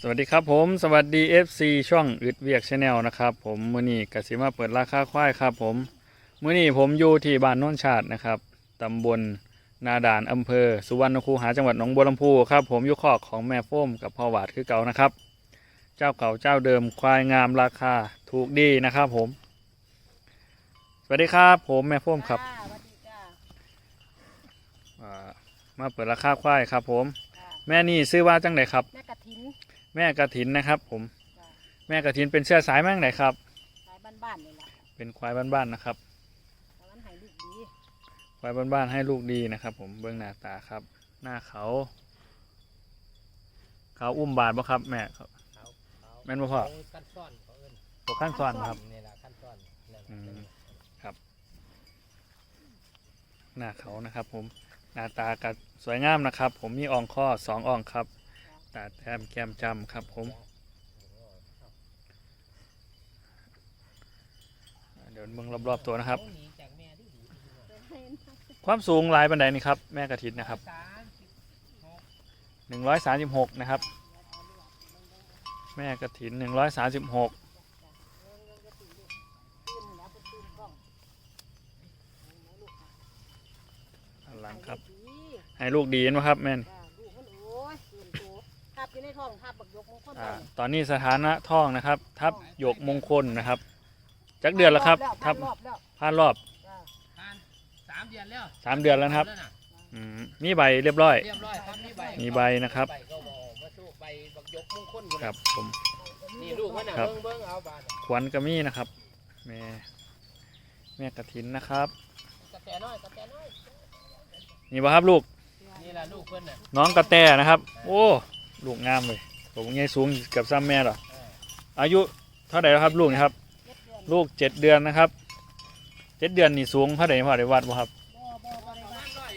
สวัสดีครับผมสวัสดี FC ช่องอึดเวียกชาแนลนะครับ ผมมือนี้กสิมาเปิดราคาควายครับ ผมมือนี้ผมอยู่ที่บ้านน้นชาตินะครับตำบลนาด่านอำเภอ สุวรรณคูหาจังหวัดหนองบัวลำพูครับ ผมอยู่คอกของแม่โฟมกับพ่อหวาดคือเก่านะครับ เจ้าเก่าเจ้าเดิมควายงามราคาถูกดีนะครับ ผม สวัสดีครับ ผมแม่โฟมครับ จ้าสวัสดีจ้า อ่า มาเปิดราคาควายครับ ผมจ้าแม่นี่ซื้อว่าจังไหนครับ แม่กระถินแม่กระถินนะครับ ผมจ้าแม่กระถินเป็นเชื้อสายแม่งไหนครับ สายบ้านๆนี่แหละเป็นควายบ้านๆนะครับ แต่มันให้ลูกดีควายบ้านๆให้ลูกดีนะครับ ผมเบื้องหน้าตาครับ หน้าเขา เขาอุ้มบาดบ่ครับ แม่ครับเขาเขาแม่นบ่พ่อขั้นซ้อนเขาเอิ้นตัวขั้นซ้อนครับ นี่แหละขั้นซ้อนนั่นอืมนั่นหน้าเขานะครับ ผม หน้าตากัสวยงามนะครับ ผมมีอ่องข้อสองอ่องครับตาแต้มแก้มจำครับผม เดี๋ยวเบิ่งรอบๆตัวนะครับ ความสูงลายบันไดนี่ครับ แม่กระถินนะครับหนึ่งร้อยสามสิบหกนะครับ แม่กระถินหนึ่งร้อยสามสิบหก ตื่นแล้วก็ตื่นกล้อง หลังครับ ดี ให้ลูกดีนะครับแม่นจ้าลูกมันโอ้ยตื่นโตทับอยู่ในท้องทับบักยกมงคลอ่าไปตอนนี้สถานะท้องนะครับ ทับหยกมงคลนะครับ จักเดือนแล้วครับทัทับบรอบแล้วผ่านรอบจ้าผ่านสามเดือนแล้วสามเดือนแล้วนะครับน่ะอืมมีใบเรียบร้อย เรียบร้อยครับมีใบมีใบนะครับ ใบก็บอกว่าสู้ใบบักยกมงคลอยู่ครับผม นี่ลูกมันน่ะครับ เบิ่งเบิ่งเอาบาดขวัญกระมี่นะครับ แม่แม่กระถินนะครับ กระแตน้อยกระแตน้อยนี่บ่ครับลูก นี่ล่ะลูกเพิ่นน่ะน้องกระแตนะครับ โอ้ลูกงามเลยผมใหญ่สูงเกับซ้ำแม่หรอเอออายุเท่าไหร่แล้วครับ ลูกนี่ครับเจ็ดเดือนลูกเจ็ดเดือนนะครับเจ็ดเดือนนี่สูงเท่าไหร่พ่อได้วัดบ่ครับบ่บ่บ่ได้ประว่ามาณร้อย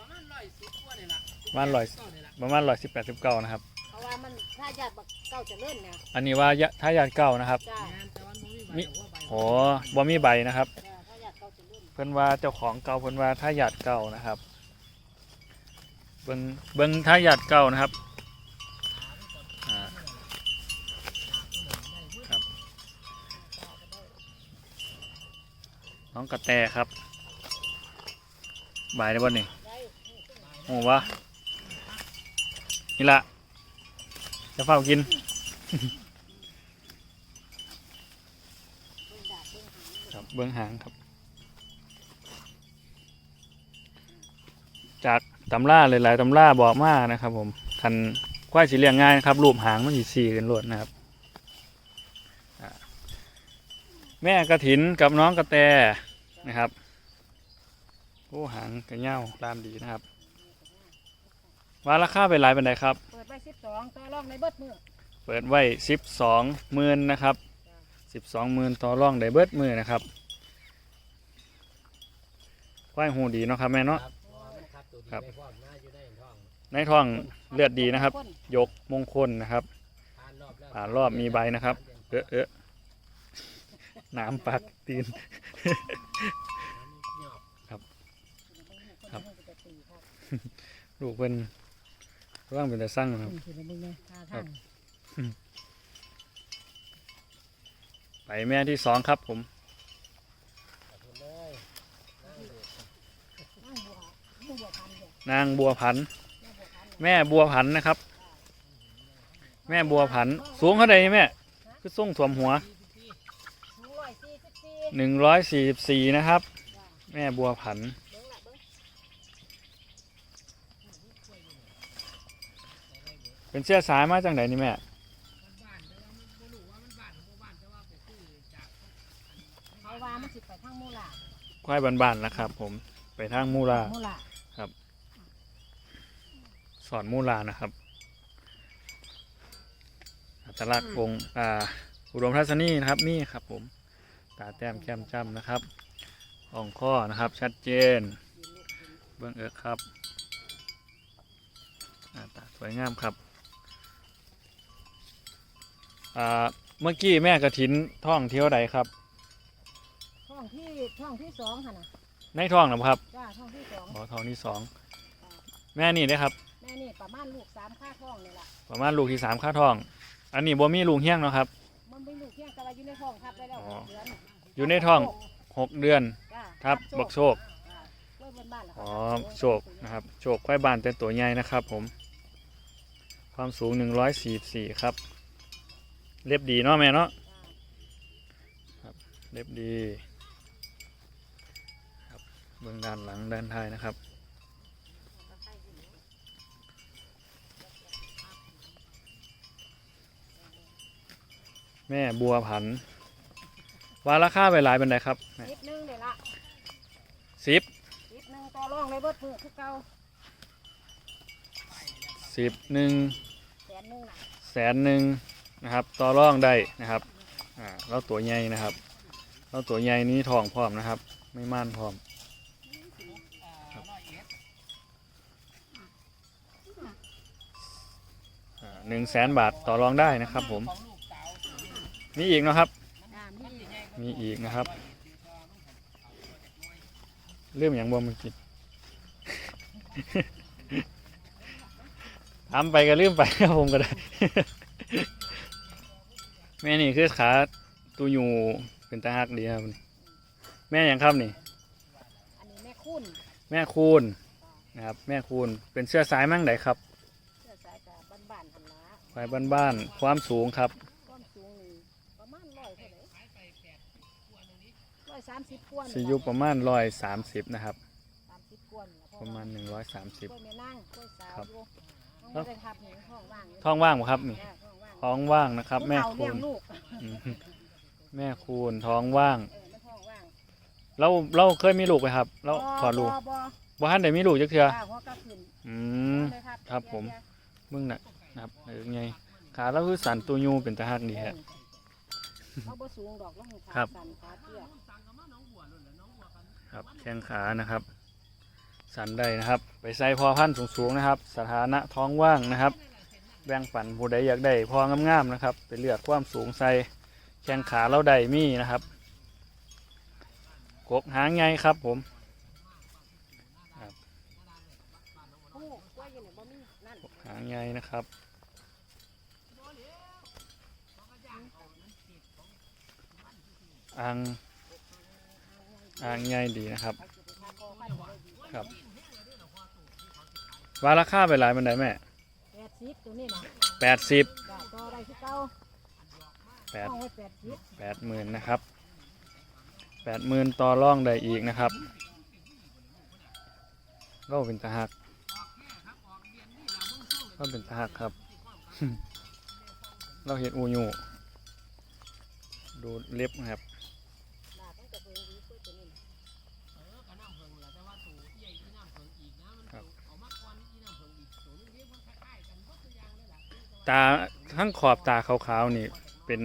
ประมาณร้อยสิบกว่านี่ล่ะประมาณร้อยเก้านี่ล่ะประมาณร้อยสิบแปดสิบเก้านะครับเพราะว่ามันถ้าญาติบักเก้าจะเล่นนะอันนี้ว่ายะถ้ายาดเก้านะครับจ้าแม่นแต่ว่ามันมิมีใบแต่ว่าใบโอ้บ่มีใบนะครับจ้าถ้าญาติเก้าจะเล่นเพิ่นว่าเจ้าของเก่าเพิ่นว่าถ้ายาดเก่านะครับ เบิงเบิ่งถ้ายาดเก่านะครับครับ น้องกระแตครับบายได้บ่นี่ได้โอ้วะนี่ละจะเฝ้ากินเบิ่งดาบเบิ่งหางครับเบื้องหางครับ จาก ตำราหลายๆตำราบอกมานะครับ ผมคันควายสีเลี้ยงง่ายนะครับรูปหางมันสีสีกันรวดนะครับอ่าแม่กระถินกับน้องกระแตนะครับโอ้หางกระเง่าตามดีนะครับว่าราคาเป็นไรเป็นไรครับ เปิดไว้สิบสองต่อรองในเบิดมือเปิดไว้สิบสองหมื่นนะครับสิบสองหมื่นต่อร่องได้เบิดมือนะครับควายหูดีเนาะครับแม่เนาะ ครับเพราะว่ามันคัดตัวดีครับได้พร้อมหน้าอยู่ในท้องในท้องเลือดดีนะครับคนยกมงคลนะครับผ่านรอบแล้วผ่านรอบมีใบนะครับ เออเออน้ำปักตีน ครับครับ ลูกเป็นร่างเป็นแต่สร้างนะครับครับ ไปแม่ที่สองครับผม นางบัวพันธุ์แม่บัวพันธุ์นะครับ แม่บัวพันธุ์สูงเท่าไหร่นี่แม่คือส่งถ่วมหัวหนึ่งร้อยสี่สิบสี่นะครับ แม่บัวพันธุ์เป็นเสื้อสายมาจากไหนนี่แม่เขาว่ามันสิไปทางมูลาควายบานๆนะครับ ผมไปทางมูลามูลา สอนมูลานะครับ อัตลักษณ์องค์อ่าอุดมทัศนีนะครับนี่ครับผมตาแต้มแก้มจ้ำนะครับอ่องข้อนะครับชัดเจน เบื้องเอิกครับอ่าตาสวยงามครับอ่าเมื่อกี้แม่กระถินท่องเที่ยวใดครับท้องที่ท้องที่สองค่ะนะในท้องนะครับจ้าท้องที่สองอ๋อท้องที่สองแม่นี่ได้อครับ แม่นี่ประมาณลูกสามค่าท้องนี่แหละประมาณลูกที่สามค่าท้อง อันนี้บ่มีลูกเฮี้ยงเนาะครับ มันเป็นลูกเพียงแต่ว่าอยู่ในท้องทับได้แล้วอ๋อเดือนอยู่ในท้อง หกเดือนจ้าครับบักโชคจ้าไว้บนบ้านเหรออ๋อโชคนะครับโชคควายบานแต่ตัวใหญ่นะครับ ผม ความสูงหนึ่งร้อยสี่สี่ครับ เล็บดีเนาะแม่เนาะเล็บดีครับเบื้องด้านหลังด้านท้ายนะครับ แม่บัวผันว่าราคาไปหลายเป็นไดครับแม่นิดนึงเลยละสิบนิดนึงต่อรองเลยเบิดมือคือเก่าสิบหนึ่งแสนหนึงน่ะแสนหนึ่งนะครับ ต่อรองได้นะครับอ่าแล้วตัวใหญ่นะครับ แล้วตัวใหญ่นี้ทองพร้อมนะครับ ไม่ม่านพร้อมหนึ่งแสนบาทต่อรองได้นะครับผม มีอีกนะครับอ่ามีอีกมีอีกนะครับ เรื่องอย่างบ่เมื่อกี้ทำไปก็ลืมไปครับผมก็ได้ แม่นี่คือขาตูยูเป็นตาหักดีครับนี่แม่อย่างครับนี่ อันนี้แม่คุณแม่คูณนะครับ แม่คูณเป็นเสื้อสายมั่งไหนครับ เสื้อสายกับบ้านๆหันละควายบ้านๆความสูงครับ ความสูงนี่ประมาณร้อยเท่าไหร่ร้อย สามสิบกว่าสิอยุประมาณร้อยสามสิบนะครับ สามสิบกว่านี่ล่ประมาณหนึ่งร้อยสามสิบ กล้วยแม่นั่งกล้วยสาวครับ อยู่ต้องไม่ได้ทับหนึ่งท้องว่างอยู่ท้องว่างบ่ครับนี่จ้ะท้องว่างท้องว่างนะครับ แม่ผู้เฒ่าคูเลี้ยณงลูกอืมแม่คูณท้องว่าง เออไม่ท้องว่างเราเราเคยมีลูกไหมครับ เราถอดลูกบ่บ่บ่ทันได้มีลูกจักเทื่อจ้าหัวกระขึ้นอืม เลยทัครับผมมึงน่ะนะครับเออไงขาเราคือสันตัวยูเป็นตาหักดีฮะ เขาบ่สูงดอกแล้วขาครับ สั่นขาเตี้ย ครับแข้งขานะครับ สันได้นะครับ ไปใส่พอพันธุ์สูงๆนะครับ สถานะท้องว่างนะครับ แบ่งปันผู้ใดอยากได้พองามๆนะครับ ไปเลือกความสูงใส่แข้งขาเราได้มีนะครับกกหางไงครับผมหางไงนะครับอ่าง อ่างไงดีนะครับไปสิไปทาคอพันเลยดีครับว่าราคาไปหลายบันไดแม่แปดสิบตัวนี้นะแปดสิบจ้าต่อได้ที่เก่าแปดห้องไว้แปดสิบแปดหมื่นนะครับแปดหมื่นต่อร่องได้อีกนะครับเราเป็นตาหักเราเป็นตาหักครับ เราเห็นอูยูดูเล็บนะครับ หน้าต้องจะเพิ่งดีกล้วยตัวนี้นะ ครับ ตาทั้งขอบตาขาวๆนี่เป็น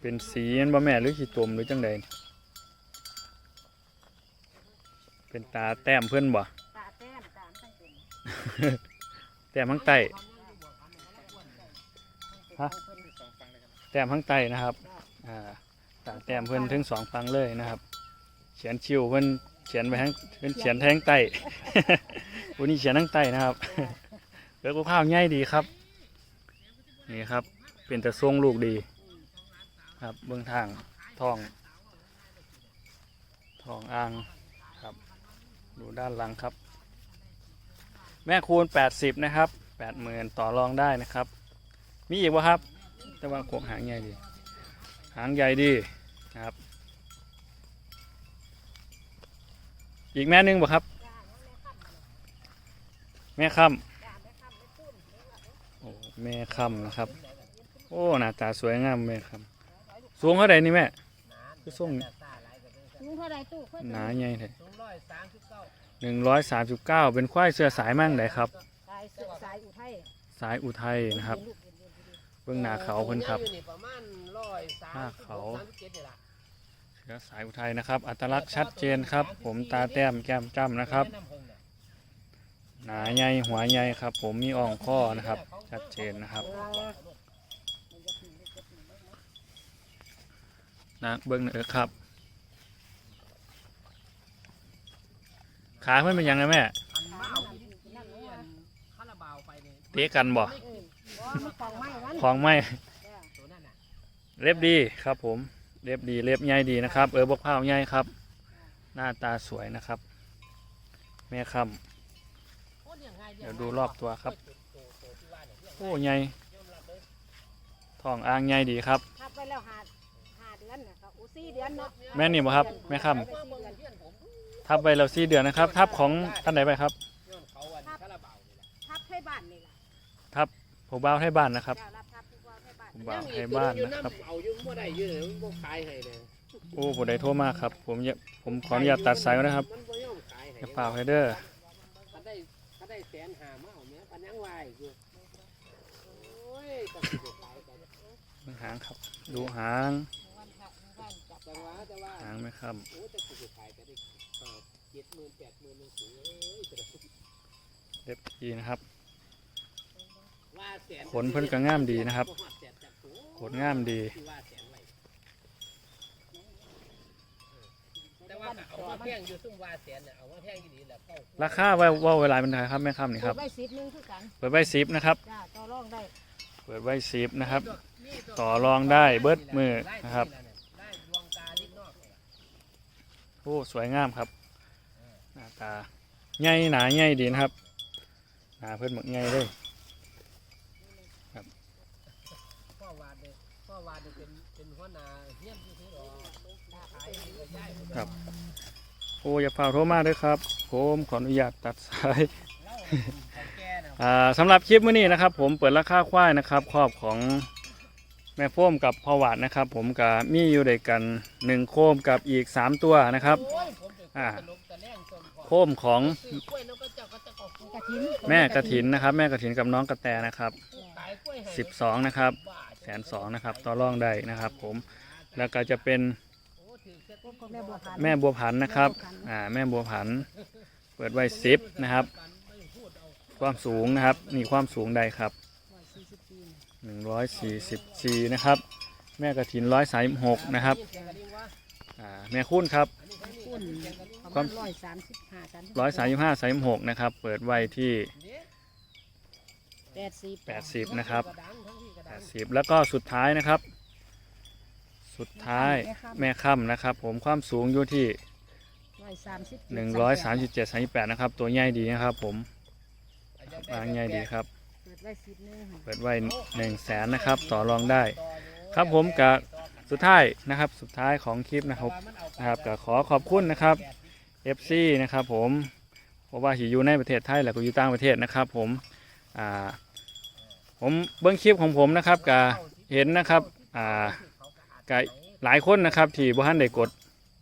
เป็นสีอันบ่แม่หรือขีตมหรือจังใดเป็นตาแต้มเพื่อนบ่ตาแต้มตามตั้งเป็นแต้มข้างใต้ฮะแต้มข้างใต้นะครับอ่าตาแต้มเพื่อนถึงสองฟังเลยนะครับ เขียนชิวเพื่อนเขียนไปทั้งเพื่อนเขียนแทงใต้วันนี้เขียนทั้งใต้นะครับเลือกข้าวง่ายดีครับ นี่ครับ เป็นแต่ทรงลูกดี ครับเบื้องทางทอง ทองอ่างครับ ดูด้านหลังครับ แม่คูณ 80 นะครับ80,000ต่อรองได้นะครับ มีอีกวะครับ แต่ว่าโคกหางใหญ่ดี หางใหญ่ดีครับ อีกแม่หนึงบ่ครับ แม่ค่ำ แม่ค่ำนะครับ โอ้หน้าตาสวยงามแม่ค่ำสูงเท่าไหร่นี่แม่คือส่งลุงเท่าไรตู้ค่อยหนาใหญ่เลยสองร้อยสามสิบเก้าหนึ่งร้อยสามสิบเก้าเป็นควายเสื้อสายมั่งไหนครับ สายเสือสายอุทัยสายอุทัยนะครับลูกเรียนเรียนดีเบื้องหน้าเขาเพิ่นครับอยู่นี่ประมาณร้อยสามหน้าสิบเขาหกสามสิบเจ็ดนี่ล่ะเสื้อสายอุทัยนะครับ อัตลักษณ์ชัดเจนครับ ผมตาแต้มแก้มจ้ำนะครับ แนะนำเพิ่นน่ะ หนาใหญ่หัวใหญ่ครับ ผมมีอ่องข้อนะครับ ชัดเจนนะครับนะเบื้องเนื้อครับ ขาเพิ่นเป็นยังไงแม่เตะกันบ่เออบ่มันของไม่เล็บดีครับผม เล็บดีเล็บใหญ่ดีนะครับ เออบกเผาใหญ่ครับ หน้าตาสวยนะครับ แม่ค่โอ้เลี้ยงง่ายำเดี๋ยวดูรอบตัวครับโตโตที่ว่าเนี่ยเลี้ยงโอ้ใหญ่ยอมรับเลยท้องอ่างใหญ่ดีครับ ทับไปแล้วหาหาเดือนน่ะก็โอ้สี่เดือนเนาะแม่นี่บ่ครับแม่ค่มาเบิ่งเลี้ยงผมำทับไปแล้วสี่เดือนนะครับ ทับของท่านไหนไปครับย้อนเขาอันคาราบาวนี่แหละทับให้บ้านนี่ล่ะทับผู้บ่าวให้บ้านนะครับเจ้ารับทับผู้ว่าให้บ้านผู้บ่าวให้บ้านนะครับ เอาอยู่บ่ได้อยู่เลยมันบ่ขายให้เลยโอ้ผู้ใดโทรมาครับ ผมอย่าผมขออนุญาตตัดสายก่อนนะครับมันบ่ยอมขายให้ อย่าเปล่าให้เด้อถ้าได้ถ้า ได้แสนหามาเอาแม่ปันยังวายอยู่โอ้ยก็สิได้ขายกันดูหางครับ ดูหางวันพระวันจับจังหวะแต่ว่าหางไหมครับโอ้แต่สิได้ขายก็ได้ห้าเจ็ดหมื่นแปดหมื่นหนึงสูงเอ้ยจะได้เล็บดีนะครับว่าแสนขนเพิ่นก็งามดีนะครับบ่ฮอดแสนจักตัวขนงามดี ที่ว่าแสนไว้แต่ว่าก็เอามาแพงอยู่ซุ่มว่าแสนน่ะเอามาแพงอยู่ดีแหละเก้าราคาไว้ว่าเวลาเป็นไงครับแม่ค่ำนี่ครับไว้สิบหนึงคือกันเปิดไว้ซิปนะครับจ้าต่อรองได้เปิดไว้ซิปนะครับ ต่อรองได้เบิดมือนะครับ ได้ดวงตาลิ้นนอกนี่ล่ะโอ้สวยงามครับหน้าตาใหญ่หนาใหญ่ดีนะครับหนาเพิ่นหมกใหญ่เลยพ่อวาดเลยพ่อวาดเนี่ยเป็นเป็นหัวหน้าเฮียนที่ซื้อหรอกขายให้กับยายหมดครับโอ้อย่าเฝ้าโทรมาด้วยครับผมขออนุญาตตัดสายเล่าให้เขาแก่นะอ่าสำหรับคลิปมื้อนี้นะครับ ผมเปิดราคาควายนะครับครอบของแม่โฟมกับพ่อหวาดนะครับ ผมกับมีอยู่ด้วยกันหนึ่งโคมกับอีกสามตัวนะครับโอ้ยผมเป็นคนอ่าตลกตะแรงต้นคอโคมของซื้อกล้วยแล้วก็เจ้าก็จะเอากระถินแม่กระถินนะครับ แม่กระถินกับน้องกระแตนะครับขายกล้วยให้สิบสองนะครับบ้าแสนสองนะครับต่อรองได้นะครับ ผมแล้วก็จะเป็น แม่บัวพันธุ์แม่บัวผันนะครับอ่าแม่บัวผัน เปิดไว้สิบนะครับ ความสูงนะครับนี่ความสูงใดครับร้อยสี่สิบปีน่ะหนึ่งร้อยสี่สิบสี่นะครับ แม่กระถินร้อยสามหกนะครับเสียงกระดิ่งวะอ่าแม่คุ้นครับอันนี้เขามีคุณเสียงกระดิ่งประมาณร้อยสามสิบห้าสามสิบร้อยสามสิบห้าสามหกนะครับ เปิดไว้ที่เด้แปดสิบแปดสิบนะครับกระดังทั้งที่กระแปดังดสิบแล้วก็สุดท้ายนะครับ สุดท้ายแม่ค่ำนะครับ ผมความสูงอยู่ที่ร้อยสามสิบหนึ่งร้อยสามสิบเจ็ดสามสิบแปดนะครับ ตัวใหญ่ดีนะครับ ผมวางใหญ่ดีครับเปิดไว้สิบหนึงเปิดไว้หนึ่งแสนนะครับ ต่อรองได้ ครับผมกับสุดท้ายนะครับ สุดท้ายของคลิปนะครับนะครับก็ขอขอบคุณนะครับ FC นะครับ ผมเพราะว่าหิอยู่ในประเทศไทยแล้วก็อยู่ต่างประเทศนะครับ ผมอ่าผมเบิ้งคลิปของผมนะครับก็เห็นนะครับอ่า ก็หลายคนนะครับที่บ่ทันได้กด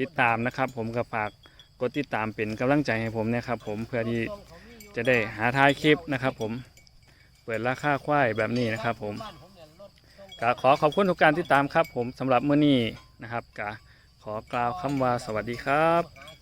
ติดตามนะครับ ผมก็ฝากกดติดตามเป็นกำลังใจให้ผมนะครับผมเพื่อที่จะได้หาท้ายคลิปนะครับ ผมเปิดราคาควายแบบนี้นะครับ ผมก็ขอขอบคุณทุกการติดตามครับ ผมสำหรับมื้อนี้นะครับก็ขอกล่าวคำว่าสวัสดีครับ